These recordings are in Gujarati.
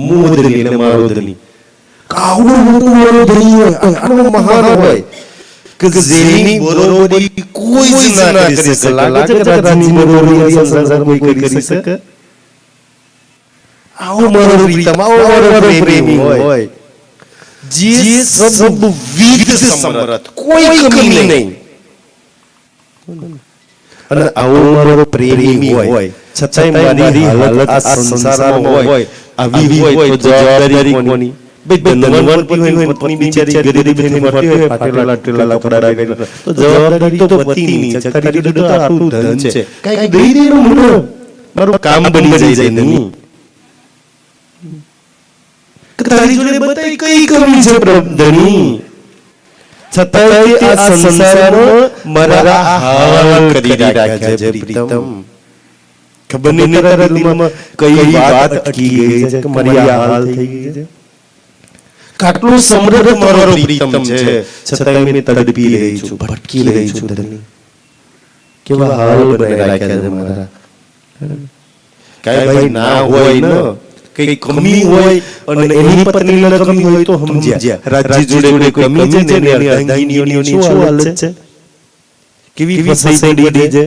મોદની ને મારોદની કાવડો મોટો મારો ધણી હોય આનો મહાન હોય કે જેની બરોબરી કોઈ જ ના કરી શકે લાગે છે કે રાજની બરોબરી આ સંસારમાં કોઈ કરી શકે આવો મારો પ્રીતમ આવો મારો પ્રેમી હોય જે સબ વિધ સમરથ કોઈ કમી નહીં અને આવો મારો પ્રેમી હોય. છતાંય મારી હાલત આ સંસારમાં હોય. આવી હોય તો જવાબદારી કોની? મારું કામ બની જાય નહીં તારી જોડે બતાય કઈ કમી છે છતાંય આ સંસારમાં મારા હાલ કરી રાખ્યા છે પ્રીતમ. ખબર નહીં તારા દિલમાં કઈ વાત અટકી ગઈ છે? કે મારી આ હાલ થઈ ગઈ છે? કાટલું સમૃદ્ધ મારો પ્રીતમ છે. છતાંય મેં તડપી રહી છું ભટકી રહી છું ધની કેવા હાલ બને રાખ્યા છે મારા. કાંઈ ભાઈ ના હોય ને. કઈ કમી હોય અને એની પત્નીને કમી હોય તો સમજ્યા. રાજ્ય જોડે કોઈ કમી છે ને અર્ધાંગીનીઓની શું હાલત છે? કેવી ફસાઈ પડી છે?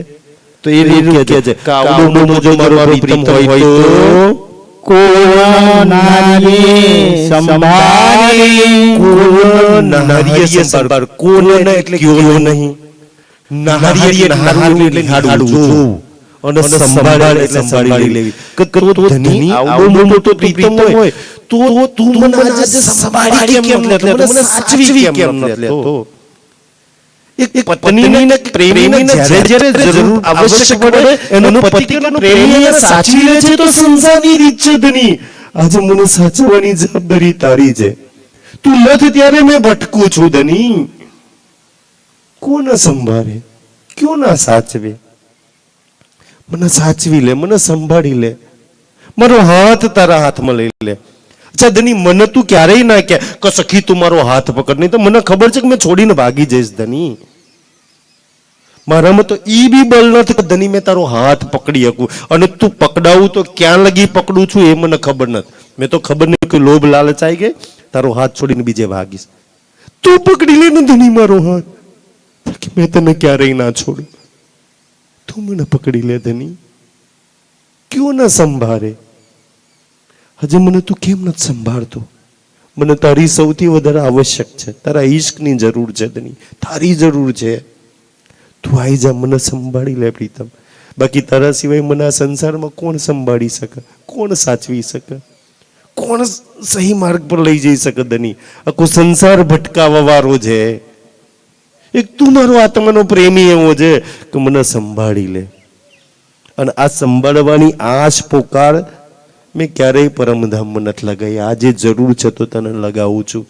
તો એ રીતે કહે છે કાવડો આવડો જો મારો પ્રીતમ હોય તો સંભાળી સંભાળ એટલે કયો નહીં? નારીએ નહારવું એટલે નિહાળવું જોવું. અને સંભાળ એટલે સંભાળી લેવી. કે તો ધની આવડો મોટો પ્રીતમ હોય. તો તું મને આજે સંભાળી કેમ નથી લેતો? મને સાચવી કેમ નથી લેતો? એક પત્નીને પ્રેમીને જ્યારે જ્યારે જરૂર આવશ્યક પડે એનો પતિ કે સાચવી લે છે તો સંસારની રીત છે ધની. આજે મને સાચવવાની જવાબદારી તારી છે. તું નથી ત્યારે મેં ભટકું છું ધની. કોને સંભાળે? ક્યો ના સાચવે? મને સાચવી લે, મને સંભાળી લે. મારો હાથ તારા હાથમાં લઈ લે. અચ્છા ધની મને તું ક્યારેય ના કે સખી તું મારો હાથ પકડ. નહીં તો મને ખબર છે કે મેં છોડીને ભાગી જઈશ ધની. મારામાં તો ઈ બી બળ નથી ધની, મેં તારો હાથ પકડી શકું. અને તું પકડાવું તો ક્યાં લગી પકડું છું એ મને ખબર નથી. મેં તો ખબર નહીં કે લોભ લાલચ આવી ગઈ, તારો હાથ છોડીને બીજે ભાગીશ. તું પકડી લે ને ધની, મારો હાથ. મેં તને ક્યારેય ના છોડું તું મને પકડી લે તેની? ક્યો ના સંભાળે? હજે મને તું કેમ નથી સંભાળતો? મને તારી સૌથી વધારે આવશ્યક છે. તારા ઈશ્કની જરૂર છે તેની. તારી જરૂર છે. તું આવી જા, મને સંભાળી લે પ્રીતમ. બાકી તારા સિવાય મને આ સંસારમાં કોણ સંભાળી શકે? કોણ સાચવી શકે? કોણ સહી માર્ગ પર લઈ જઈ શકે ધની આખો સંસાર ભટકાવા વાળો છે. એક તું મારો આત્માનો પ્રેમી એવો છે કે મને સંભાળી લે. અને આ સંભાળવાની આશ પોકાર મેં ક્યારેય પરમધામમાં નથી લગાવી આજે જરૂર છે તો તને લગાવું છું.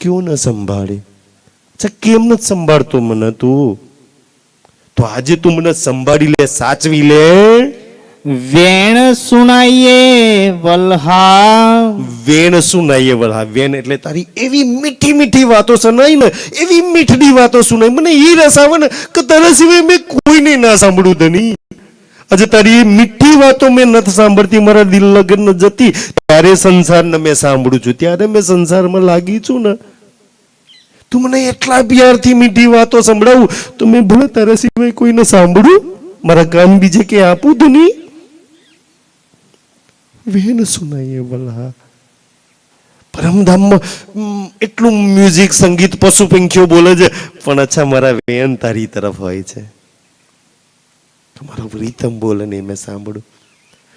ક્યો ન સંભાળે? અચ્છા, કેમ નથી સંભાળતો મને તું? તો આજે તું મને સંભાળી લે, સાચવી લે. વેણ સુનાઈએ વલ્હા વેણ સુનાઈએ વલ્હા વેણ એટલે તારી એવી મીઠી મીઠી વાતો સુનાઈ ને, એવી મીઠડી વાતો સુનાઈ મને એ રસ આવે ને કે તારા સિવાય મેં કોઈને ના સાંભળ્યું ધની આજે તારી મીઠી વાતો મેં નથી સાંભળતી, મારા દિલ લગન જતી. ત્યારે સંસારને મેં સાંભળું છું, ત્યારે મેં સંસારમાં લાગી છું ને. તું મને એટલા પ્યારથી મીઠી વાતો સંભળાવું, તો મેં ભલે તારા સિવાય કોઈને સાંભળું મારા કાન બીજે કે આપું ધની વેન સુનાઈએ વલા પરમધામમાં એટલું મ્યુઝિક સંગીત પશુ પંખીઓ બોલે છે પણ અચ્છા મારા વેન તારી તરફ હોય છે તમારો પ્રીતમ બોલે ને મેં સાંભળું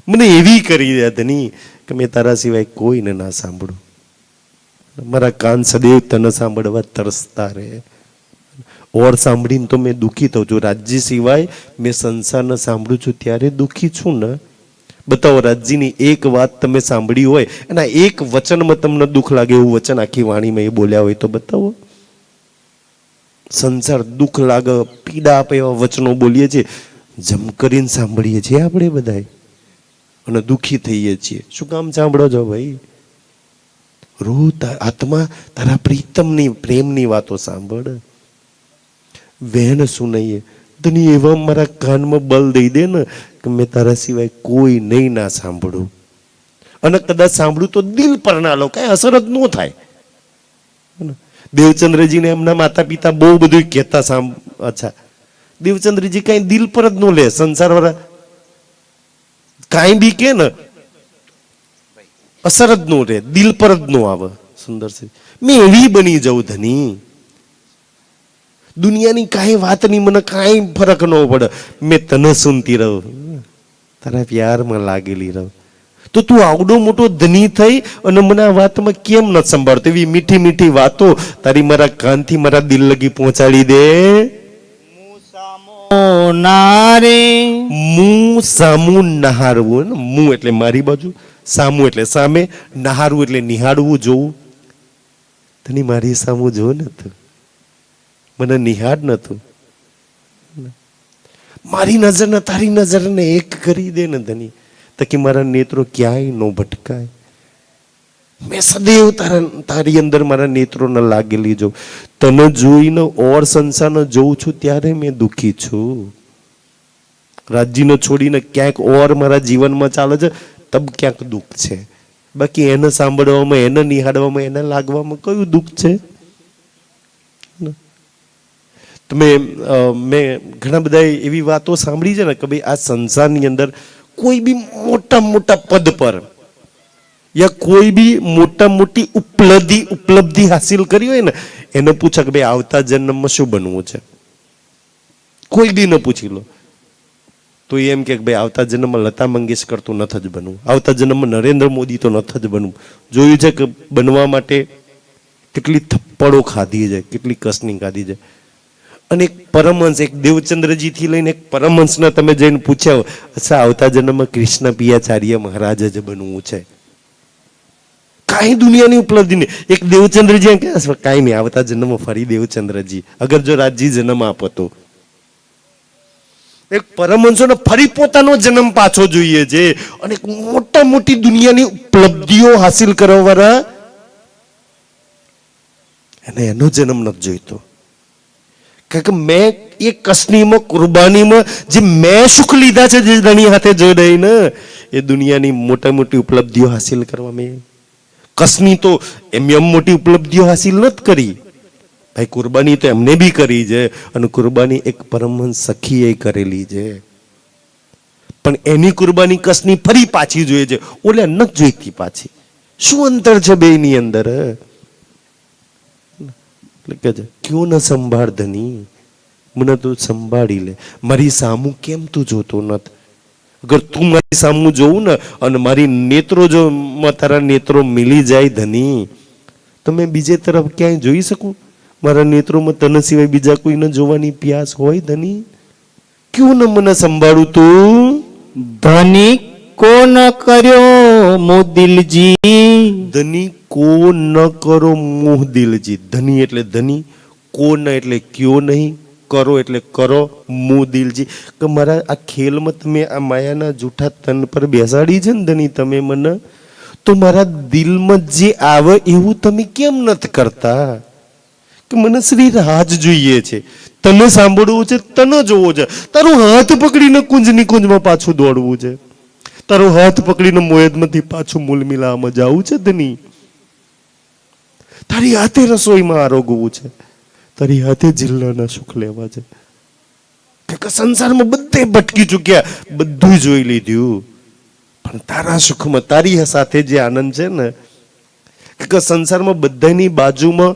મને એવી કરી દે ધની કે મેં તારા સિવાય કોઈને ના સાંભળું મારા કાન સદૈવ તને સાંભળવા તરસતા રહે ઓર સાંભળીને તો મેં દુઃખી થઉં છું રાજ્ય સિવાય મેં સંસારને સાંભળું છું ત્યારે દુઃખી છું ને બતાવો રાજજીની એક વાત તમે સાંભળી હોય અને એક વચનમાં તમને દુઃખ લાગે એવું વચન આખી વાણીમાં એ બોલ્યા હોય તો બતાવો. સંસાર દુઃખ લાગે, પીડા આપે એવા વચનો બોલીએ છીએ. જમ કરીને સાંભળીએ છીએ આપણે બધાએ. અને દુઃખી થઈએ છીએ. શું કામ સાંભળો છો ભાઈ? રો આત્મા તારા પ્રીતમની, પ્રેમની વાતો સાંભળ. વહેન સુનઈએ. તને એવા મારા કાનમાં બલ દઈ દે ને કે મેં તારા સિવાય કોઈ નહીં ના સાંભળું અને કદાચ સાંભળું તો દિલ પર લો, કાંઈ અસર જ ન થાય. દેવચંદ્રજીને એમના માતા પિતા બહુ બધું કહેતા સાંભ, અચ્છા. દેવચંદ્રજી કાંઈ દિલ પર જ ન લે સંસાર વાળા કાંઈ બી કે ને, અસર જ ન રહે, દિલ પર જ ન આવે. સુંદર મેં એવી બની જાઉં ધની. દુનિયાની કાંઈ વાતની મને કાંઈ ફરક ન પડે. મેં તને સુનતી રહું. તારા પ્યારમાં લાગેલી રહું. તો તું આવડો મોટો ધની થઈ અને મને આ વાતમાં કેમ ન સંભાળતો? એવી મીઠી મીઠી વાતો તારી મારા કાનથી મારા દિલ લગી પહોંચાડી દે. નારે મું સામુ નહારવું ને મું એટલે મારી બાજુ સામુ એટલે સામે નહારવું એટલે નિહાળવું જોવું. તની મારી સામુ જો ને તું? મને નિહાળ નતું મારી નજરને તારી નજરને એક કરી દે ને ધની. તકી મારા નેત્રો ક્યાંય ન ભટકાય. મેં સદૈવ તારા તારી અંદર મારા નેત્રોને લાગેલી જોઉં. તને જોઈને ઓર સંસારને જોઉં છું ત્યારે મેં દુઃખી છું. રાજ્યને છોડીને ક્યાંક ઓર મારા જીવનમાં ચાલે છે, તબ ક્યાંક દુઃખ છે. બાકી એને સાંભળવામાં, એને નિહાળવામાં, એને લાગવામાં કયું દુઃખ છે? તમે મેં ઘણા બધા એવી વાતો સાંભળી છે ને કે ભાઈ આ સંસારની અંદર કોઈ બી મોટા મોટા પદ પર યા કોઈ બી મોટા મોટી ઉપલબ્ધિ ઉપલબ્ધિ હાસિલ કરી હોય ને, એને પૂછે કે ભાઈ આવતા જન્મમાં શું બનવું છે? કોઈ બી ન પૂછી લો. તો એમ કે ભાઈ આવતા જન્મમાં લતા મંગેશકર તો નથી જ બનવું. આવતા જન્મમાં નરેન્દ્ર મોદી તો નથી જ બનવું. જોયું છે કે બનવા માટે કેટલી થપ્પડો ખાધી છે, કેટલી કસની ખાધી છે. અને એક પરમહંસ, એક દેવચંદ્રજીથી લઈને એક પરમહંસને તમે જઈને પૂછ્યા અચ્છા, આવતા જન્મમાં કૃષ્ણ પિયાચાર્ય મહારાજ જ બનવું છે. કાંઈ દુનિયાની ઉપલબ્ધિ નહીં. એક દેવચંદ્રજી એમ કહે કાંઈ નહીં, આવતા જન્મમાં ફરી દેવચંદ્રજી. અગર જો રાજજી જન્મ આપો તો. એક પરમહંસોને ફરી પોતાનો જન્મ પાછો જોઈએ છે. અને મોટા મોટી દુનિયાની ઉપલબ્ધિઓ હાસિલ કરવા વાળા અને એનો જન્મ નથી જોઈતો. કારણ કે મેં એ કસનીમાં, કુરબાનીમાં જે મેં સુખ લીધા છે, જે ધણી હાથે જોડાઈને એ દુનિયાની મોટા મોટી ઉપલબ્ધિઓ હાસિલ કરવા મેં. કસની તો એમ એમ મોટી ઉપલબ્ધિઓ હાસિલ નથી કરી. ભાઈ, કુરબાની તો એમને બી કરી છે, અને કુરબાની એક પરમહંસ સખીએ કરેલી છે. પણ એની કુરબાની કસની ફરી પાછી જોઈએ છે. ઓલે નથી જોઈતી પાછી. શું અંતર છે બેની અંદર? એટલે કહે છે ક્યો ન સંભાળ ધની? મને તું સંભાળી લે. મારી સામું કેમ તું જોતો નથી? અગર તું મારી સામું જોવું ને અને મારી નેત્રો જો માં તારા નેત્રો મિલી જાય ધની તો મેં બીજે તરફ ક્યાંય જોઈ શકું? મારા નેત્રોમાં તને સિવાય બીજા કોઈને જોવાની પ્યાસ હોય ધની? ક્યું ન મને સંભાળું તું? ધની કોન કર્યો મોદિલજી ધની કો ન કરો મોહ દિલજી? ધની એટલે ધની કો ન એટલે કયો નહીં? કરો એટલે કરો મોહ દિલજી. કે મારા આ ખેલમાં તમે આ માયાના જૂઠા તન પર બેસાડી છે ને ધની તમે મને? તો મારા દિલમાં જે આવે એવું તમે કેમ નથી કરતા? કે મને શ્રી રાજ જોઈએ છે. તને સાંભળવું છે, તને જોવો છે. તારું હાથ પકડીને કુંજની કુંજમાં પાછું દોડવું છે. તારો હાથ પકડીને મોયદમાંથી પાછું મૂલમિલામાં જવું છે ધની. તારી હાથે રસોઈમાં આરોગવું છે. તારી હાથે જિલ્લાના સુખ લેવા છે. સંસારમાં બધે ભટકી ચૂક્યા, બધું જોઈ લીધું. પણ તારા સુખમાં, તારી સાથે જે આનંદ છે ને કે સંસારમાં બધાની બાજુમાં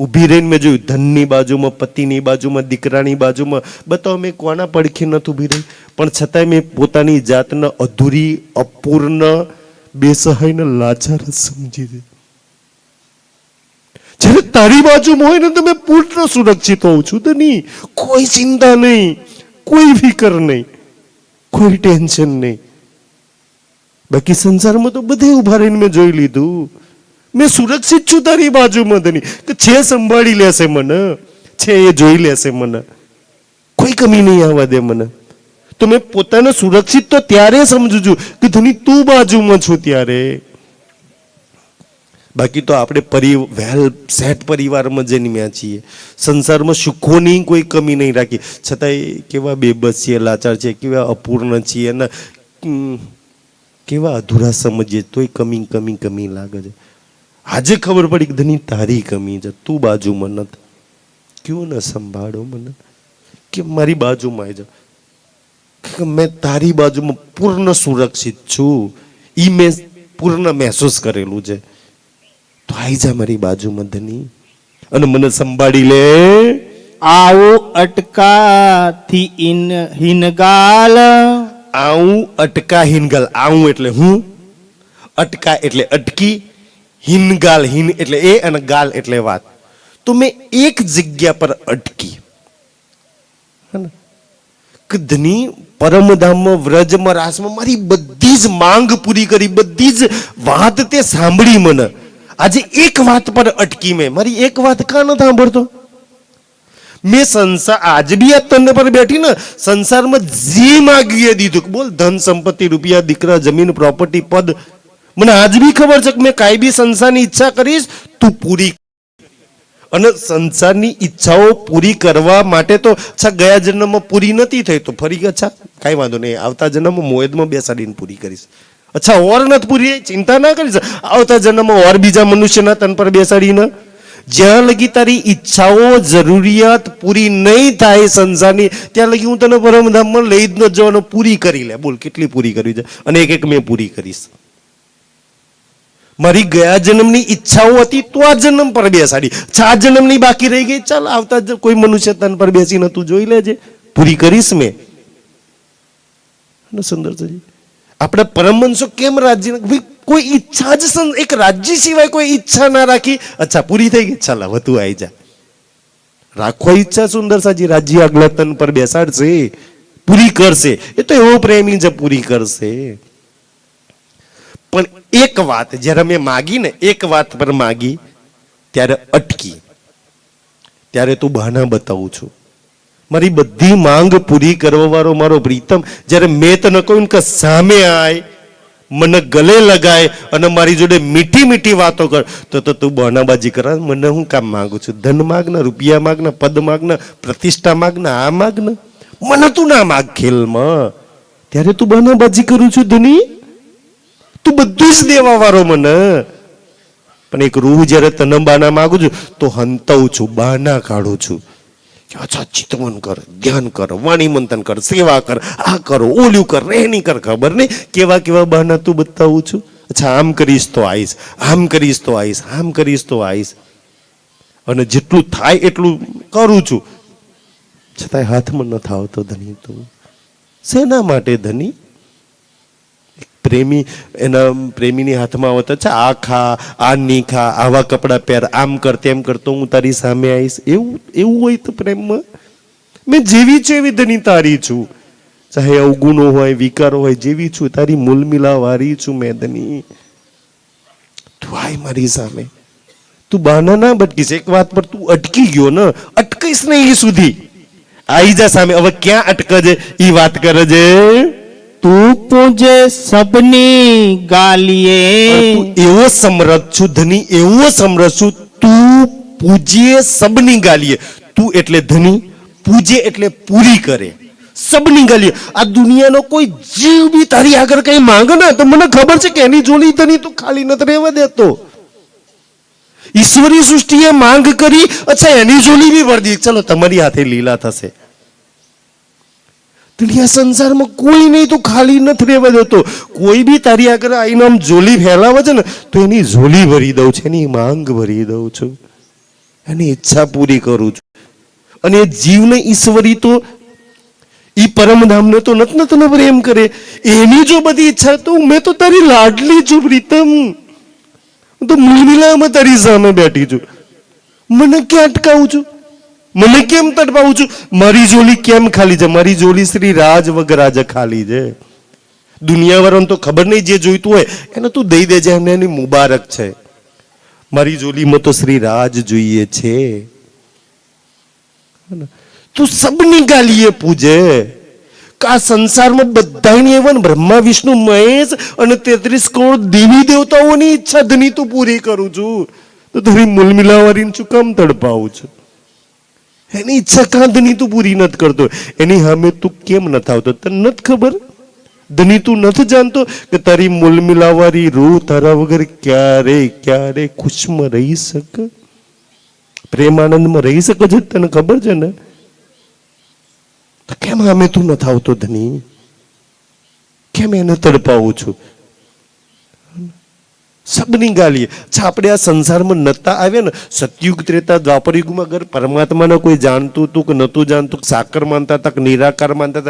ઊભી રહીને મેં જોયું, ધનની બાજુમાં, પતિની બાજુમાં, દીકરાની બાજુમાં. બતાવો, મેં કોના પડખે નથી ઊભી રહી? પણ છતાંય મેં પોતાની જાતને અધૂરી, અપૂર્ણ, બેસહાયને લાચાર સમજી દે જ્યારે તારી બાજુમાં હોય ને મેં પૂર્ણ સુરક્ષિત હોઉં છું. તો નહીં, કોઈ ચિંતા નહીં, કોઈ ફિકર નહીં, કોઈ ટેન્શન નહીં. બાકી સંસારમાં તો બધે ઊભા રહીને મેં જોઈ લીધું. મેં સુરક્ષિત છું તારી બાજુમાં ધની કે છે સંભાળી લેશે મને. છે એ જોઈ લેશે મને. કોઈ કમી નહીં આવવા દે મને. તો મેં પોતાને સુરક્ષિત તો ત્યારે સમજુ છું કે ધની તું બાજુમાં છું ત્યારે. બાકી તો આપણે પરિ વેલ સેટ પરિવારમાં જન્મ્યા છીએ. સંસારમાં સુખોની કોઈ કમી નહીં રાખી. છતાંય કેવા બેબસ છીએ લાચાર છીએ, કેવા અપૂર્ણ છીએ અને કેવા અધૂરા સમજીએ, તોય કમી કમી કમી લાગે છે. આજે ખબર પડી કે ધની તારી કમી છે તું બાજુમાં નથી. ક્યું ન સંભાળો મને? કે મારી બાજુમાં આવી જાઓ. કે મેં તારી બાજુમાં પૂર્ણ સુરક્ષિત છું. ઈ મેં પૂર્ણ મહેસૂસ કરેલું છે. તો આવી જા મારી બાજુમાં ધની. અને મને સંભાળી લે. આવું અટકાથી ઇન હિનગાલ. આવું અટકા હિનગાલ. આવું એટલે હું? અટકા એટલે અટકી. હિનગાલ હિન એટલે એ અને ગાલ એટલે વાત. તો મેં એક જગ્યા પર અટકી. ધની પરમધામમાં વ્રજમાં, રાસમાં મારી બધી જ માંગ પૂરી કરી, બધી જ વાત તે સાંભળી મને. આજે એક વાત પર અટકી મેં. મારી એક વાત કાં ન સાંભળતો? મેં સંસાર આજ બી આ તન પર બેઠી ને, સંસારમાં જે માગ્યું એ દીધું બોલ, ધન સંપત્તિ, રૂપિયા, દીકરા, જમીન પ્રોપર્ટી પદ મને આજ બી ખબર છે કે મેં કાંઈ બી સંસારની ઈચ્છા કરીશ, તું પૂરી અને સંસારની ઈચ્છાઓ પૂરી કરવા માટે તો અચ્છા ગયા જન્મમાં પૂરી નથી થઈ, તો ફરી અચ્છા કાંઈ વાંધો નહીં. આવતા જન્મમાં મોયદમાં બેસાડીને પૂરી કરીશ. અચ્છા, ઓર નથી પૂરી ચિંતા ના કરીશ. આવતા જન્મમાં ઓર બીજા મનુષ્યના તન પર બેસાડીને. જ્યાં લગી તારી ઈચ્છાઓ, જરૂરિયાત પૂરી નહીં થાય સંસારની, ત્યાં લગી હું તને પરમધામમાં લઈ જ ન જવાનો, પૂરી કરી લે. બોલ, કેટલી પૂરી કરવી છે? અને એક એક મેં પૂરી કરીશ. મારી ગયા જન્મની ઈચ્છાઓ હતી તો આ જન્મ પર બેસાડી. છા જન્મની બાકી રહી ગઈ, ચાલ આવતા જ કોઈ મનુષ્ય તન પર બેસીને તું જોઈ લેજે. પૂરી કરીશ મેં. અને સુંદરજી આપણે પરમવંશો કેમ રાજ્ય કોઈ ઈચ્છા જ એક રાજ્ય સિવાય કોઈ ઈચ્છા ના રાખી, અચ્છા, પૂરી થઈ ગઈ, ચાલ વધુ આવી જા. રાખો ઈચ્છા સુંદર સાજી રાજ્ય આગલા તન પર બેસાડશે. પૂરી કરશે. એ તો એવો પ્રેમી છે પૂરી કરશે. પણ એક વાત જ્યારે મેં માગી ને, એક વાત પર માગી, ત્યારે અટકી. ત્યારે તું બહાના બતાવું છું. મારી બધી માંગ પૂરી કરવા વાળો મારો પ્રીતમ, જ્યારે મેં તને કહ્યું કે સામે આય, મને ગલે લગાય અને મારી જોડે મીઠી મીઠી વાતો કર, તો તો તું બહાનાબાજી કરા મને હું કામ માગું છું? ધન માગ ને રૂપિયા માગ ને પદ માગ ને પ્રતિષ્ઠા માગ ને આ માગ ને મને તું ના માગ ખેલમાં. ત્યારે તું બહાનાબાજી કરું છું ધની? તું બધું જ દેવા વાળો મને. પણ એક રૂહ જ્યારે તને બાના માગું છું, તો હંતવું છું, બાના કાઢું છું. કે અચ્છા ચિતવન કર, ધ્યાન કર, વાણી મંથન કર, સેવા કર, આ કરો ઓલ્યું કર રહેણી કર, ખબર નહીં. કેવા કેવા બહાના તું બતાવું છું? અચ્છા, આમ કરીશ તો આવીશ આમ કરીશ તો આવીશ આમ કરીશ તો આવીશ અને જેટલું થાય એટલું કરું છું. છતાંય હાથમાં ન આવતો ધની તું. શેના માટે ધની પ્રેમી, એના પ્રેમીની હાથમાં આવતા છે, આ ખા, આ ની ખા, આવા કપડાં પહેર, આમ કર, તેમ કર હું તારી સામે આવીશ. એવું એવું હોય તો પ્રેમમાં. મેં જેવી છે એવી ધની તારી છું. ચાહે અવગુણો હોય, વિકારો હોય, જેવી છું, તારી મૂલ વારી છું મેં ધની તું આય મારી સામે. તું બહાના ના બટકીશ એક વાત પર તું અટકી ગયો ને, અટકીશ નહીં એ સુધી. આઈ જા સામે. હવે ક્યાં અટકજે? એ વાત કરે છે તું પૂજે સબની ગાલીએ. એવો સમરથ છું, ધની એવો સમરથ છું, તું પૂજે સબની ગાલીએ. તું એટલે ધની, પૂજે એટલે પૂરી કરે. સબની ગાલીએ. આ દુનિયાનો કોઈ જીવ બી તારી આગળ કઈ માંગે ને, તો મને ખબર છે કે એની જોલી ધની તું ખાલી નથી રહેવા દેતો. ઈશ્વરી સૃષ્ટિએ માંગ કરી, અચ્છા એની જોલી બી વર્દી ચલો, તમારી હાથે લીલા થશે. દુનિયા સંસારમાં કોઈ નહીં, તું ખાલી નથી રહેવા દેતો. કોઈ બી તારી આગળ આવીને આમ જોલી ફેલાવે છે ને, તો એની જોલી ભરી દઉં છું, એની માંગ ભરી દઉં છું. એની ઈચ્છા પૂરી કરું છું. અને જીવને ઈશ્વરી તો એ પરમધામને તો નથી ને તને પ્રેમ કરે. એની જો બધી ઈચ્છા, તો મેં તો તારી લાડલી છું, પ્રીતમ. તો મૂલમિલામાં તારી સામે બેઠી છું. મને ક્યાં અટકાવું છું? મને કેમ તડપાવું છું? મારી જોલી કેમ ખાલી છે? મારી જોલી શ્રી રાજ વગરાજ ખાલી છે. દુનિયાવાળાને તો ખબર નહીં જે જોઈતું હોય, એને તું દઈ દેજે, એમને એની મુબારક છે. મારી જોલીમાં તો શ્રી રાજ જોઈએ છે. તું સબની ગાલીએ પૂજે. આ સંસારમાં બધાની એવન બ્રહ્મા, વિષ્ણુ, મહેશ અને તેત્રીસ કરોડ દેવી દેવતાઓની ઈચ્છા ધની તું પૂરી કરું છું. તો તારી મૂલમિલાવારીને શું કામ તડપાવું છું? એની ઈચ્છા કાં ધની તું પૂરી નથી કરતો. એની સામે તું કેમ નથી આવતો? તને નથી ખબર? ધની, તું નથી જાણતો કે તારી મૂલ મિલાવારી રૂ તારા વગર ક્યારે ક્યારે ખુશમાં રહી શકે? પ્રેમાનંદમાં રહી શકે છે? તને ખબર છે ને? કેમ આમે તું નથી આવતો ધની? કેમ એને તડપાવું છું? સબની ગાલીએ અચ્છા આપણે આ સંસારમાં નતા આવ્યા ને? સતયુગ ત્રેતા દ્વાપર યુગમાં અગર પરમાત્માને કોઈ જાણતું હતું કે નહોતું જાણતું સાકર માનતા હતા કે નિરાકાર માનતા હતા